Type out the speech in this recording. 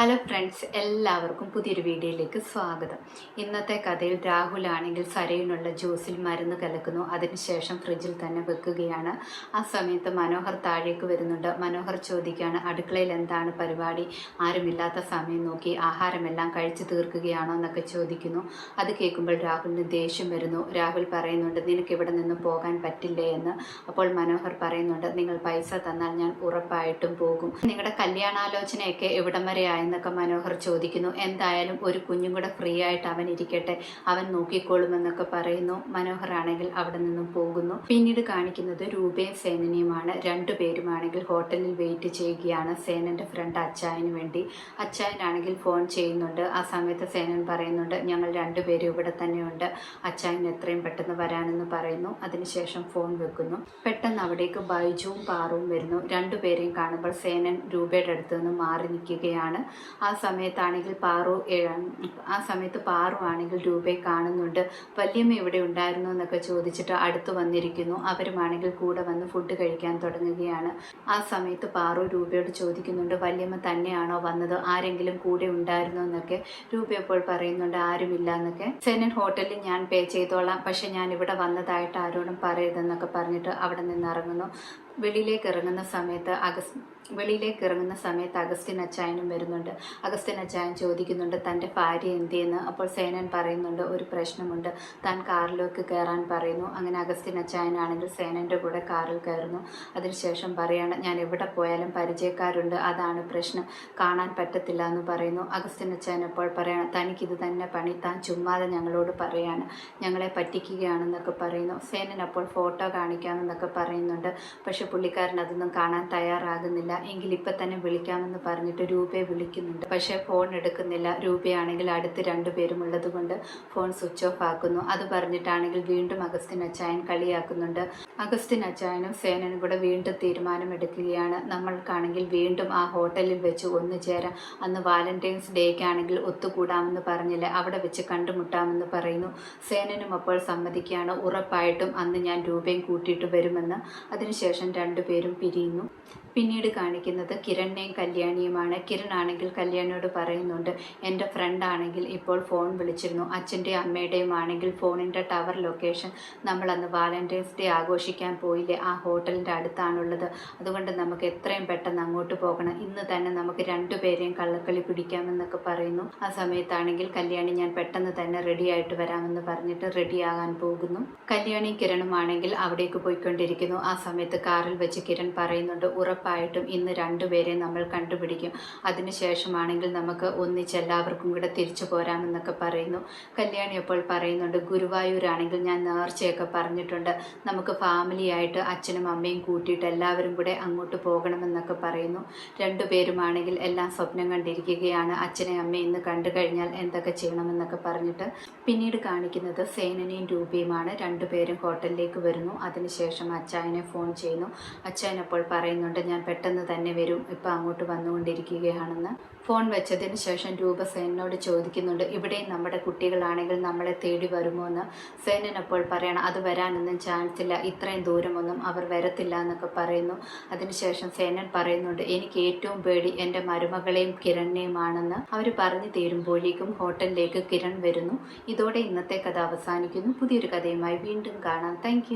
Hello friends എല്ലാവർക്കും പുതിയൊരു വീഡിയോയിലേക്ക് സ്വാഗതം. ഇന്നത്തെ കഥയിൽ രാഹുൽ ആണെങ്കിൽ സരയിനുള്ള ജ്യൂസിൽ മരുന്ന് കലക്കുന്നു. അതിനുശേഷം ഫ്രിഡ്ജിൽ തന്നെ വെക്കുകയാണ്. ആ സമയത്ത് മനോഹർ താഴേക്ക് വരുന്നുണ്ട്. മനോഹർ ചോദിക്കുകയാണ് അടുക്കളയിൽ എന്താണ് പരിപാടി? ആരുമില്ലാത്ത സമയം നോക്കി ആഹാരമെല്ലാം കഴിച്ചു തീർക്കുകയാണോ എന്നൊക്കെ ചോദിക്കുന്നു. അത് കേൾക്കുമ്പോൾ രാഹുലിന് ദേഷ്യം വരുന്നു. രാഹുൽ പറയുന്നുണ്ട് നിനക്ക് ഇവിടെ നിന്ന് പോകാൻ പറ്റില്ലേ എന്ന്. അപ്പോൾ മനോഹർ പറയുന്നുണ്ട് നിങ്ങൾ പൈസ തന്നാൽ ഞാൻ ഉറപ്പായിട്ടും പോകും. നിങ്ങളുടെ കല്യാണാലോചനയൊക്കെ എവിടം വരെ ആയെന്നൊക്കെ മനോഹർ ചോദിക്കുന്നു. എന്തായാലും ഒരു കുഞ്ഞും കൂടെ ഫ്രീ ആയിട്ട് അവൻ ഇരിക്കട്ടെ. അവൻ നോക്കിക്കോളുമെന്നൊക്കെ പറയുന്നു. മനോഹർ ആണെങ്കിൽ അവിടെ നിന്നും പോകുന്നു. പിന്നീട് കാണിക്കുന്നത് രൂപയും സേനനെയുമാണ്. രണ്ടുപേരുമാണെങ്കിൽ ഹോട്ടലിൽ വെയിറ്റ് ചെയ്യുകയാണ്. സേനന്റെ ഫ്രണ്ട് അച്ചായന് വേണ്ടി. അച്ചായനാണെങ്കിൽ ഫോൺ ചെയ്യുന്നുണ്ട്. ആ സമയത്ത് സേനൻ പറയുന്നുണ്ട് ഞങ്ങൾ രണ്ടുപേരും ഇവിടെ തന്നെയുണ്ട് അച്ചായൻ എത്രയും പെട്ടെന്ന് വരാനെന്ന് പറയുന്നു. അതിനുശേഷം ഫോൺ വെക്കുന്നു. പെട്ടെന്ന് അവിടേക്ക് ബൈജുവും പാറുവും വരുന്നു. രണ്ടുപേരെയും കാണുമ്പോൾ സേനൻ രൂപയുടെ അടുത്ത് നിന്ന് മാറി നിൽക്കുകയാണ്. ആ സമയത്താണെങ്കിൽ പാറു ആ സമയത്ത് പാറു ആണെങ്കിൽ രൂപയെ കാണുന്നുണ്ട്. വല്യമ്മ ഇവിടെ ഉണ്ടായിരുന്നു എന്നൊക്കെ ചോദിച്ചിട്ട് അടുത്ത് വന്നിരിക്കുന്നു. അവരുമാണെങ്കിൽ കൂടെ വന്ന് ഫുഡ് കഴിക്കാൻ തുടങ്ങുകയാണ്. ആ സമയത്ത് പാറു രൂപയോട് ചോദിക്കുന്നുണ്ട് വല്യമ്മ തന്നെയാണോ വന്നത്? ആരെങ്കിലും കൂടെ ഉണ്ടായിരുന്നു എന്നൊക്കെ? രൂപ ഇപ്പോൾ പറയുന്നുണ്ട് ആരുമില്ല എന്നൊക്കെ. സെനൻ ഹോട്ടലിൽ ഞാൻ പേ ചെയ്തോളാം. പക്ഷെ ഞാൻ ഇവിടെ വന്നതായിട്ട് ആരോടും പറയരുതെന്നൊക്കെ പറഞ്ഞിട്ട് അവിടെ നിന്ന് ഇറങ്ങുന്നു. വെളിയിലേക്ക് ഇറങ്ങുന്ന സമയത്ത് അഗസ് വെളിയിലേക്ക് ഇറങ്ങുന്ന സമയത്ത് അഗസ്റ്റിൻ അച്ചായനും വരുന്നുണ്ട്. അഗസ്റ്റിൻ അച്ചായൻ ചോദിക്കുന്നുണ്ട് തന്റെ ഭാര്യ എന്തിയെന്ന്? അപ്പോൾ സേനൻ പറയുന്നുണ്ട് ഒരു പ്രശ്നമുണ്ട്. താൻ കാറിലേക്ക് കയറാൻ പറയുന്നു. അങ്ങനെ അഗസ്റ്റിൻ അച്ചായനാണെങ്കിൽ സേനന്റെ കൂടെ കാറിൽ കയറുന്നു. അതിനുശേഷം പറയാണ് ഞാൻ എവിടെ പോയാലും പരിചയക്കാരുണ്ട്. അതാണ് പ്രശ്നം. കാണാൻ പറ്റത്തില്ല എന്ന് പറയുന്നു. അഗസ്റ്റിൻ അച്ചായൻ അപ്പോൾ പറയാണ് തനിക്കിത് തന്നെ പണി. താൻ ചുമ്മാതെ ഞങ്ങളോട് പറയാണ്. ഞങ്ങളെ പറ്റിക്കുകയാണെന്നൊക്കെ പറയുന്നു. സേനൻ അപ്പോൾ ഫോട്ടോ കാണിക്കാമെന്നൊക്കെ പറയുന്നുണ്ട്. പക്ഷെ പുള്ളിക്കാരൻ അതൊന്നും കാണാൻ തയ്യാറാകുന്നില്ല. എങ്കിൽ ഇപ്പം തന്നെ വിളിക്കാമെന്ന് പറഞ്ഞിട്ട് രൂപയെ വിളിക്കുന്നുണ്ട്. പക്ഷേ ഫോൺ എടുക്കുന്നില്ല. രൂപയാണെങ്കിൽ അടുത്ത് രണ്ടുപേരും ഉള്ളത് കൊണ്ട് ഫോൺ സ്വിച്ച് ഓഫ് ആക്കുന്നു. അത് പറഞ്ഞിട്ടാണെങ്കിൽ വീണ്ടും അഗസ്റ്റിൻ അച്ചായൻ കളിയാക്കുന്നുണ്ട്. അഗസ്റ്റിൻ അച്ചായനും സേനനും കൂടെ വീണ്ടും തീരുമാനം എടുക്കുകയാണ് നമ്മൾക്കാണെങ്കിൽ വീണ്ടും ആ ഹോട്ടലിൽ വെച്ച് ഒന്നു ചേരാം. അന്ന് വാലന്റൈൻസ് ഡേക്കാണെങ്കിൽ ഒത്തുകൂടാമെന്ന് പറഞ്ഞില്ല? അവിടെ വെച്ച് കണ്ടുമുട്ടാമെന്ന് പറയുന്നു. സേനനും അപ്പോൾ സമ്മതിക്കുകയാണ്. ഉറപ്പായിട്ടും അന്ന് ഞാൻ രൂപയും കൂട്ടിയിട്ട് വരുമെന്ന്. അതിനുശേഷം രണ്ടുപേരും പിരിയുന്നു. പിന്നീട് കാണിക്കുന്നത് കിരണിനെയും കല്യാണിയുമാണ്. കിരൺ ആണെങ്കിൽ കല്യാണിയോട് പറയുന്നുണ്ട് എന്റെ ഫ്രണ്ട് ആണെങ്കിൽ ഇപ്പോൾ ഫോൺ വിളിച്ചിരുന്നു. അച്ഛന്റെയും അമ്മയുടെയും ആണെങ്കിൽ ഫോണിന്റെ ടവർ ലൊക്കേഷൻ നമ്മൾ അന്ന് വാലന്റൈൻസ് ഡേ ആഘോഷിക്കാൻ പോയില്ലേ? ആ ഹോട്ടലിന്റെ അടുത്താണുള്ളത്. അതുകൊണ്ട് നമുക്ക് എത്രയും പെട്ടെന്ന് അങ്ങോട്ട് പോകണം. ഇന്ന് തന്നെ നമുക്ക് രണ്ടുപേരെയും കള്ളക്കളി പിടിക്കാമെന്നൊക്കെ പറയുന്നു. ആ സമയത്താണെങ്കിൽ കല്യാണി ഞാൻ പെട്ടെന്ന് തന്നെ റെഡി ആയിട്ട് വരാമെന്ന് പറഞ്ഞിട്ട് റെഡിയാകാൻ പോകുന്നു. കല്യാണി കിരണുമാണെങ്കിൽ അവിടേക്ക് പോയിക്കൊണ്ടിരിക്കുന്നു. ആ സമയത്ത് കാറിൽ വെച്ച് കിരൺ പറയുന്നുണ്ട് ഉറപ്പായിട്ടും ഇന്ന് രണ്ടുപേരെ നമ്മൾ കണ്ടുപിടിക്കും. അതിനുശേഷമാണെങ്കിൽ നമുക്ക് ഒന്നിച്ച് എല്ലാവർക്കും കൂടെ തിരിച്ചു പോരാമെന്നൊക്കെ പറയുന്നു. കല്യാണി അപ്പോൾ പറയുന്നുണ്ട് ഗുരുവായൂരാണെങ്കിൽ ഞാൻ നേർച്ചയൊക്കെ പറഞ്ഞിട്ടുണ്ട്. നമുക്ക് ഫാമിലിയായിട്ട് അച്ഛനും അമ്മയും കൂട്ടിയിട്ട് എല്ലാവരും കൂടെ അങ്ങോട്ട് പോകണമെന്നൊക്കെ പറയുന്നു. രണ്ടുപേരുമാണെങ്കിൽ എല്ലാം സ്വപ്നം കണ്ടിരിക്കുകയാണ്. അച്ഛനെ അമ്മയും ഇന്ന് കണ്ടു കഴിഞ്ഞാൽ എന്തൊക്കെ ചെയ്യണമെന്നൊക്കെ പറഞ്ഞിട്ട് പിന്നീട് കാണിക്കുന്നത് സേനനെയും രൂപയുമാണ്. രണ്ടുപേരും ഹോട്ടലിലേക്ക് വരുന്നു. അതിനുശേഷം അച്ചായനെ ഫോൺ ചെയ്യുന്നു. അച്ചായൻ അപ്പോൾ പറയുന്നുണ്ട് ഞാൻ പെട്ടെന്ന് തന്നെ വരും. ഇപ്പം അങ്ങോട്ട് വന്നുകൊണ്ടിരിക്കുകയാണെന്ന്. ഫോൺ വെച്ചതിന് ശേഷം രൂപ സേനോട് ചോദിക്കുന്നുണ്ട് ഇവിടെ നമ്മുടെ കുട്ടികളാണെങ്കിൽ നമ്മളെ തേടി വരുമോ എന്ന്? സേനൻ അപ്പോൾ പറയണം അത് വരാനൊന്നും ചാൻസ് ഇല്ല. ഇത്രയും ദൂരമൊന്നും അവർ വരത്തില്ല എന്നൊക്കെ പറയുന്നു. അതിനുശേഷം സേനൻ പറയുന്നുണ്ട് എനിക്ക് ഏറ്റവും പേടി എന്റെ മരുമകളെയും കിരണിനെയുമാണെന്ന്. അവർ പറഞ്ഞു തീരുമ്പോഴേക്കും ഹോട്ടലിലേക്ക് കിരൺ വരുന്നു. ഇതോടെ ഇന്നത്തെ കഥ അവസാനിക്കുന്നു. പുതിയൊരു കഥയുമായി വീണ്ടും കാണാം. താങ്ക്